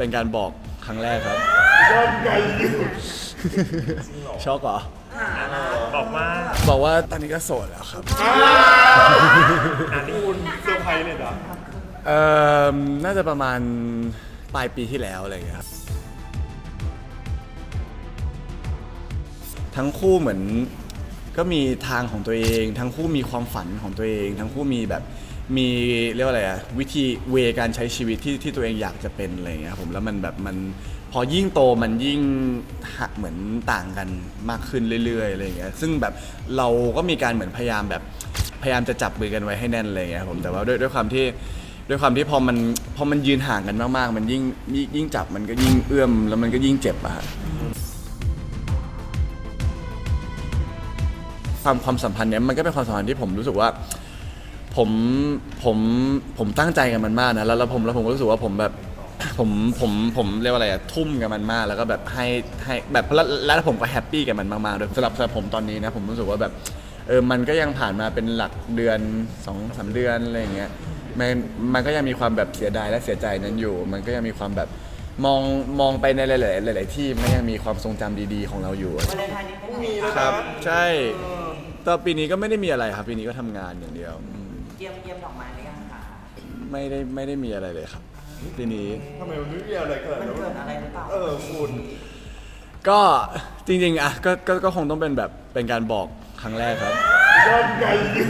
เป็นการบอกครั้งแรกครับยอดไกลอยู่ช็อกเหรอบอกว่าบอกว่าตอนนี้ก็โสดแล้วครับอันนี้คุณเซอร์ไพรส์เลยนะเอ่อน่าจะประมาณปลายปีที่แล้วอะไรอย่างเงี้ยครับทั้งคู่เหมือนก็มีทางของตัวเอง ทั้งคู่มีความฝันของตัวเอง ทั้งคู่มีแบบ มีเรียกว่าอะไรอะวิธีเวการใช้ชีวิตที่ที่ตัวเองอยากจะเป็นอะไรอย่างเงี้ยครับผมแล้วมันแบบมันพอยิ่งโตมันยิ่งหักเหมือนต่างกันมากขึ้นเรื่อยๆอะไรอย่างเงี้ยซึ่งแบบเราก็มีการเหมือนพยายามแบบพยายามจะจับมือกันไว้ให้แน่นอะไรอย่างเงี้ยครับผมแต่ว่าด้วยด้วยความที่ด้วยความที่พอมันพอมันยืนห่างกันมากๆ มันยิ่งยิ่งยิ่งจับมันก็ยิ่งเอื้อมแล้วมันก็ยิ่งเจ็บอะฮะความความสัมพันธ์เนี้ยมันก็เป็นความสัมพันธ์ที่ผมรู้สึกว่า ผมผมผมตั้งใจกับมันมากนะแล้วแล้วผมแล้วผมก็รู้สึกว่าผมแบบผมผมผมเรียกว่าอะไรอะทุ่มกับมันมากแล้วก็แบบให้ให้แบบแล้วแล้วผมก็แฮปปี้กับมันมากๆด้วยสำหรับสำหรับผมตอนนี้นะผมรู้สึกว่าแบบเออมันก็ยังผ่านมาเป็นหลักเดือนสองสามเดือนอะไรอย่างเงี้ยมันมันก็ยังมีความแบบเสียดายและเสียใจนั้นอยู่ มันก็ยังมีความแบบมองมองไปในหลาย ๆ หลาย ๆ ที่มันยังมีความทรงจำดีๆ ของเราอยู่ วาเลนไทน์นี้เป็นไงมีแล้วคนะรับ ใช่แต่ปีนี้ก็ไม่ได้มีอะไรครับ ปีนี้ก็ทำงานอย่างเดียวอืม เยี่ยมเยี่ยมดอกไม้หรือยังคะไม่ได้ไม่ได้มีอะไรเลยครับปีนี้ทำไมมันไม่มีอะไรเกิดมันแล้วเกิดอะไรหรือเปล่าเออคุณก็จริงๆอะก็ก็ก็คงต้องเป็นแบบเป็นการบอกครั้งแรกครับยอดไกลอยู่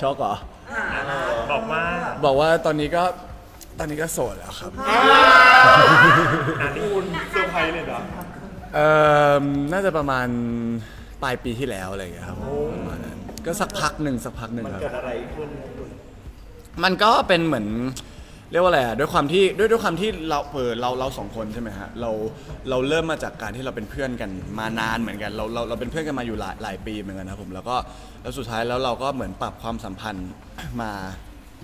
ช็อกเหรอบอกว่าบอกว่าตอนนี้ก็ตอนนี้ก็โสดแล้วครับอันนี้คุณเซอร์ไพรส์เลยนะ เอ่อน่าจะประมาณปลายปีที่แล้วอะไรอย่างเงี้ยครับประมาณนั้น ก็สักพักหนึ่งสักพักหนึ่งมันครับ เกิดอะไรขึ้นคุณมันก็เป็นเหมือนเรียกว่าอะไรอะด้วยความที่ด้วยด้วยความที่เราเออเราเราสองคนใช่ไหมฮะเราเราเริ่มมาจากการที่เราเป็นเพื่อนกันมานานเหมือนกันเราเราเราเป็นเพื่อนกันมาอยู่หลายหลายปีเหมือนกันนะครับผมแล้วก็แล้วสุดท้ายแล้วเราก็เหมือนปรับความสัมพันธ์มา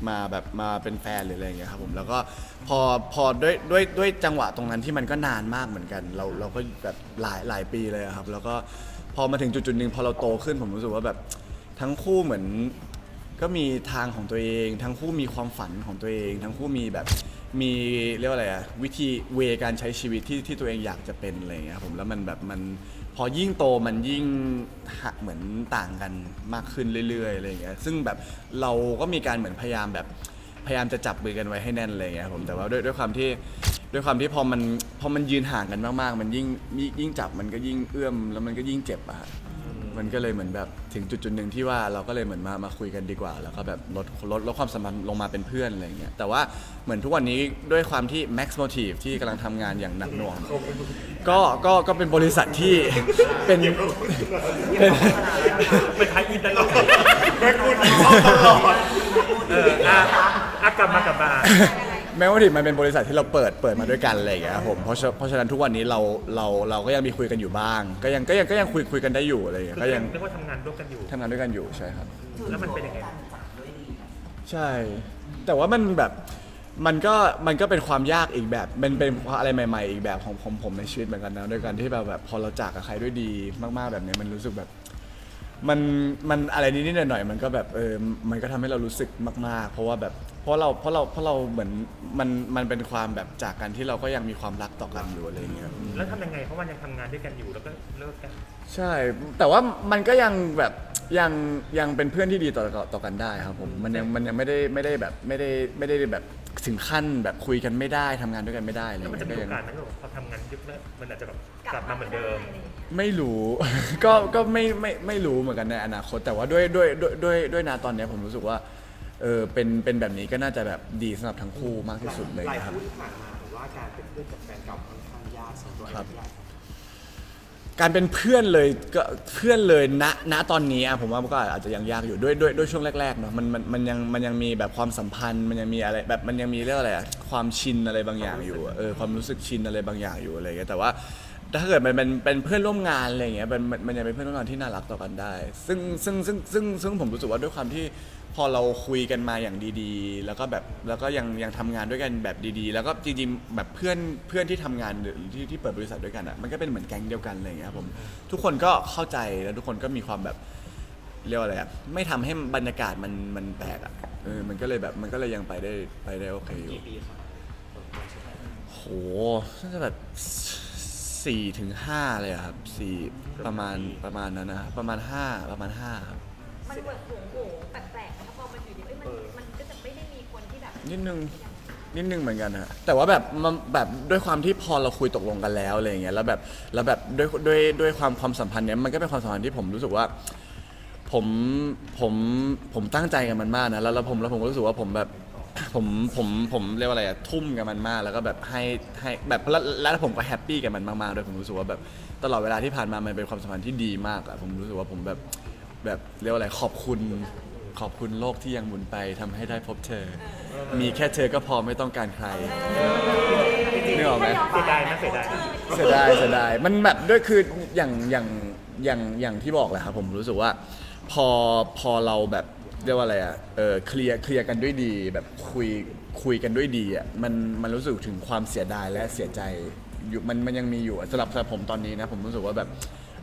มาแบบมาเป็นแฟนหรืออะไรอย่างเงี้ยครับผมแล้วก็พอพอด้วยด้วยด้วยจังหวะตรงนั้นที่มันก็นานมากเหมือนกัน เราเราก็แบบหลายหลายปีเลยอะครับ แล้วก็พอมาถึงจุดจุดๆหนึ่งพอเราโตขึ้นผมรู้สึกว่าแบบ ทั้งคู่เหมือนก็มีทางของตัวเอง ทั้งคู่มีความฝันของตัวเอง ทั้งคู่มีแบบมีเรียกว่าอะไรอะวิธีเวการใช้ชีวิตที่ที่ตัวเองอยากจะเป็นอะไรอย่างเงี้ยครับผมแล้วมันแบบมันพอยิ่งโตมันยิ่งหักเหมือนต่างกันมากขึ้นเรื่อยๆอะไรอย่างเงี้ยซึ่งแบบเราก็มีการเหมือนพยายามแบบพยายามจะจับมือกันไว้ให้แน่นอะไรอย่างเงี้ยครับผมแต่ว่าด้วยด้วยความที่ด้วยความที่พอมันพอมันยืนห่างกันมากๆ มันยิ่งยิ่งจับมันก็ยิ่งเอื้อมแล้วมันก็ยิ่งเจ็บอะฮะ มันก็เลยเหมือนแบบถึงจุดจุดๆหนึ่งที่ว่าเราก็เลยเหมือนมามาคุยกันดีกว่า แล้วก็แบบลดลดลดความสัมพันธ์ลงมาเป็นเพื่อนอะไรอย่างเงี้ยแต่ว่าเหมือนทุกวันนี้ด้วยความที่ Max Motive ที่กำลังทำงานอย่างหนักหน่วง ก็ก็ก็เป็นบริษัทที่ เป็นเป็น ไปท้ายอินตลอดแม่คุณชอบตลอดเอออะอะกลับมากลับมา แม้ว่าที่มันเป็นบริษัทที่เราเปิดเปิดมาด้วยกันอะไรอย่างเงี้ยครับผมเพราะฉะเพราะฉะนั้นทุกวันนี้เราเราเราก็ยังมีคุยกันอยู่บ้าง ก็ยังก็ยังก็ยังคุยคุยกันได้อยู่อะไรอย่างเงี้ยก็ยังเรียกว่าทำงานร่วมกันอยู่ ทำงานด้วยกันอยู่ใช่ครับ แล้วมันเป็นยังไงการจับด้วยดีนะใช่ แต่ว่ามันแบบมันก็มันก็เป็นความยากอีกแบบมันเป็นอะไรใหม่ ๆ อีกแบบของผมผมในชีวิตเหมือนกันนะด้วยกันที่แบบแบบพอเราจากกับใครด้วยดีมาก ๆแบบเนี้ยมันรู้สึกแบบ มันมันอะไรนิดๆหน่อยๆมันก็แบบเออมันก็ทำให้เรารู้สึกมาก ๆ เพราะว่าแบบเพราะเราเพราะเราเพราะเราเหมือนมันมันเป็นความแบบจากกันที่เราก็ยังมีความรักต่อกันอยู่อะไรอย่างเงี้ยแล้วทำยังไงเพราะมันยังทำงานด้วยกันอยู่แล้วก็เลิกกัน ใช่ แต่ว่ามันก็ยังแบบยังยังเป็นเพื่อนที่ดีต่อต่อต่อกันได้ครับผม มันยังมันยังไม่ได้ไม่ได้แบบไม่ได้ไม่ได้แบบถึงขั้นแบบคุยกันไม่ได้ทำงานด้วยกันไม่ได้อะไรแล้วมันเงี้จะยมีก็โอยังกาสไหมที่แบบพอทำงานยุคแล้วมันอาจจะแบบกลับมาเหมือนเดิมไม่ รู้ ก็ก็ไม่ไม่ไม่รู้เหมือนกันในอนาคต แต่ว่าด้วยด้วยด้วยด้วยด้วยนาตอนเนี้ยผมรู้สึกว่าเออเป็นเป็นแบบนี้ก็น่าจะแบบดีสำหรับทั้งคู่มากที่สุดเลยหลายนะครับ คู่ที่ผ่านมาผมว่าการเป็นเพื่อนกับแฟนเก่าค่อนข้างยากสำหรับตัวครับเองการเป็นเพื่อนเลยก็เพื่อนเลยณณตอนนี้อะผมว่ามันก็อาจจะยังยากอยู่ด้วยด้วยด้วยช่วงแรกๆเนาะมันมันมันยังมันยังมีแบบความสัมพันธ์ มันยังมีอะไรแบบมันยังมีเรื่องอะไรอะความชินอะไรบางอย่างอยู่อะเออความรู้สึกชินอะไรบางอย่างอยู่อะไรอย่างเงี้ยแต่ว่า ถ้าเกิดมันเป็นเป็นเพื่อนร่วมงานอะไรอย่างเงี้ยมันมันมันยังเป็นเพื่อนร่วมงานที่น่ารักต่อกันได้ ซึ่งซึ่งซึ่งซึ่งซึ่งผมรู้สึกว่าด้วยความที่พอเราคุยกันมาอย่างดีๆ แล้วก็แบบแล้วก็ยังยังทำงานด้วยกันแบบดีๆ แล้วก็จริงๆแบบเพื่อนเพื่อนที่ทำงานหรือที่ที่เปิดบริษัทด้วยกันอะมันก็เป็นเหมือนแก๊งเดียวกันอะไรอย่างเงี้ยครับผมทุกคนก็เข้าใจแล้วทุกคนก็มีความแบบ เรียกว่าอะไรอะไม่ทำให้บรรยากาศมันมันแตกอะเออมันก็เลยแบบมันก็เลยยังไปได้ไปได้โอเคอยู่กี่ปีครับน่าจะแบบ สี่ถึงห้าเลยอะครับสี่ประมาณประมาณนั้นนะครับประมาณห้าประมาณห้าครับมันเบิดโหงโหงแปลกๆนะคะพอมันอยู่ดีเอ้ยมันมันก็จะไม่ได้มีคนที่แบบนิดนึงนิดนึงเหมือนกันฮะแต่ว่าแบบมันแบบด้วยความที่พอเราคุยตกลงกันแล้วอะไรอย่างเงี้ยแล้วแบบแล้วแบบด้วยด้วยด้วยความความสัมพันธ์เนี้ยมันก็เป็นความสัมพันธ์ที่ผมรู้สึกว่า ผมผมผมตั้งใจกับมันมากนะแล้วแล้วผมแล้วผมก็รู้สึกว่าผมแบบ ผมผมผมเรียกว่าอะไรอะทุ่มกับมันมากแล้วก็แบบให้ให้แบบแล้วแล้วผมก็แฮปปี้กับมันมากๆด้วยผมรู้สึกว่าแบบตลอดเวลาที่ผ่านมามันเป็นความสัมพันธ์ที่ดีมากอะผมรู้สึกว่าผมแบบแบบเรียกว่าอะไรขอบคุณ ขอบคุณโลกที่ยังหมุนไปทำให้ได้พบเธอ มีแค่เธอก็พอไม่ต้องการใครนึกออกไหม เสียดายนะเสียดายเสียดายเสียดายมันแบบด้วยคืออย่างอย่างอย่างอย่างที่บอกแหละครับผมรู้สึกว่า พอพอเราแบบ เรียกว่าอะไรอะ เออเคลียร์เคลียร์กันด้วยดี แบบคุยคุยกันด้วยดีอะ มันมันรู้สึกถึงความเสียดายและเสียใจอยู่มันมันยังมีอยู่สำหรับสำหรับผมตอนนี้นะผมรู้สึกว่าแบบ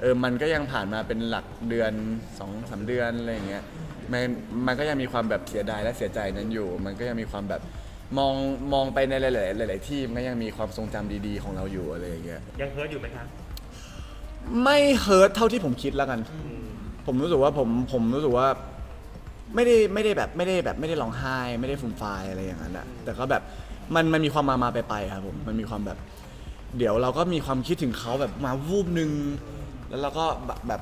เออมันก็ยังผ่านมาเป็นหลักเดือนสองสามเดือนอะไรอย่างเงี้ยมันมันก็ยังมีความแบบเสียดายและเสียใจนั้นอยู่ มันก็ยังมีความแบบมองมองไปในหลาย ๆ หลาย ๆ ที่มันก็ยังมีความทรงจำดีๆ ของเราอยู่อะไรอย่างเงี้ยยังเฮิร์ตอยู่ไหมคะไม่เฮิร์ตเท่าที่ผมคิดแล้วกัน ผมรู้สึกว่าผมผมรู้สึกว่า ไม่ได้ไม่ได้แบบไม่ได้แบบไม่ได้ร้องไห้ไม่ได้ฟูมฟายอะไรอย่างนั้นอะแต่ก็แบบมันมันมีความมามาไปไปครับผมมันมีความแบบ เดี๋ยวเราก็มีความคิดถึงเขาแบบมาวูบหนึ่งแล้วเราก็แบบแบบ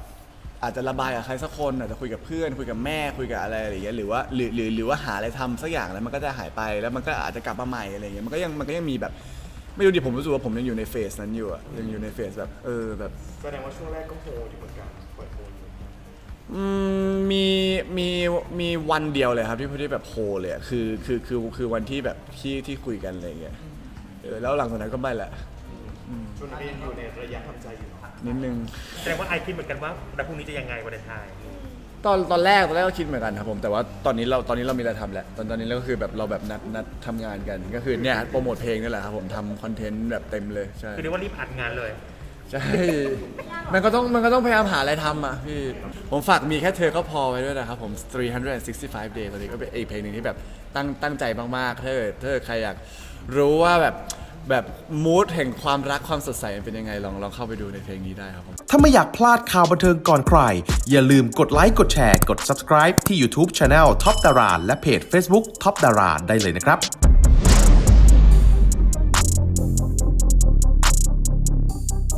อาจจะระบายกับใครสักคนอาจจะคุยกับเพื่อน คุยกับแม่คุยกับอะไรอะไรอย่างเงี้ยหรือว่าหรือหรือหรือว่าหาอะไรทำสักอย่างแล้วมันก็จะหายไปแล้วมันก็อาจจะกลับมาใหม่อะไรเงี้ยมันก็ยังมันก็ยังมีแบบไม่รู้ดิผมรู้สึกว่าผมยังอยู่ในเฟสนั้นอยู่อะยังอยู่ในเฟสแบบเออแบบแสดงว่าช่วงแรกก็โฮอยู่เหมือนกันเปิดโฮอยู่ อืมมีมีมีวันเดียวเลยครับที่ที่แบบโฮเลยอะคือคือคือคือวันที่แบบที่ที่คุยกันอะไรอย่างเงี้ยเออแล้วหลังจากนั้นก็ไม่แหละ ช่วงนี้ยังอยู่ในระยะทำใจอยู่เนาะนิดนึง แสดงว่าไอคิดเหมือนกันว่าแต่พรุ่งนี้จะยังไงวันเลนไทน์ตอนตอนแรกตอนแรกก็คิดเหมือนกันครับผมแต่ว่าตอนนี้เราตอนนี้เรามีอะไรทำแหละตอนตอนนี้เราก็คือแบบเราแบบนัดนัดทำงานกันก็คือเนี่ยโปรโมทเพลงนี่แหละครับผมทำคอนเทนต์แบบเต็มเลยใช่คือเรียกว่ารีบอัดงานเลยใช่ มันก็ต้องมันก็ต้องพยายามหาอะไรทำอะพี่ ผมฝากมีแค่เธอก็พอไว้ด้วยนะครับผม 365 days ตอนนี้ก็เป็นอีกเพลงหนึ่งที่แบบตั้งตั้งใจมากๆถ้าเกิดถ้าเกิดใครอยากรู้ว่าแบบแบบมูดแห่งความรักความสดใสเป็นยังไงลองลองเข้าไปดูในเพลงนี้ได้ครับผม ถ้าไม่อยากพลาดข่าวบันเทิงก่อนใคร อย่าลืมกดไลค์กดแชร์ กด subscribe ที่ YouTube Channel Top Dara และเพจ Facebook Top Dara ได้เลยนะครับ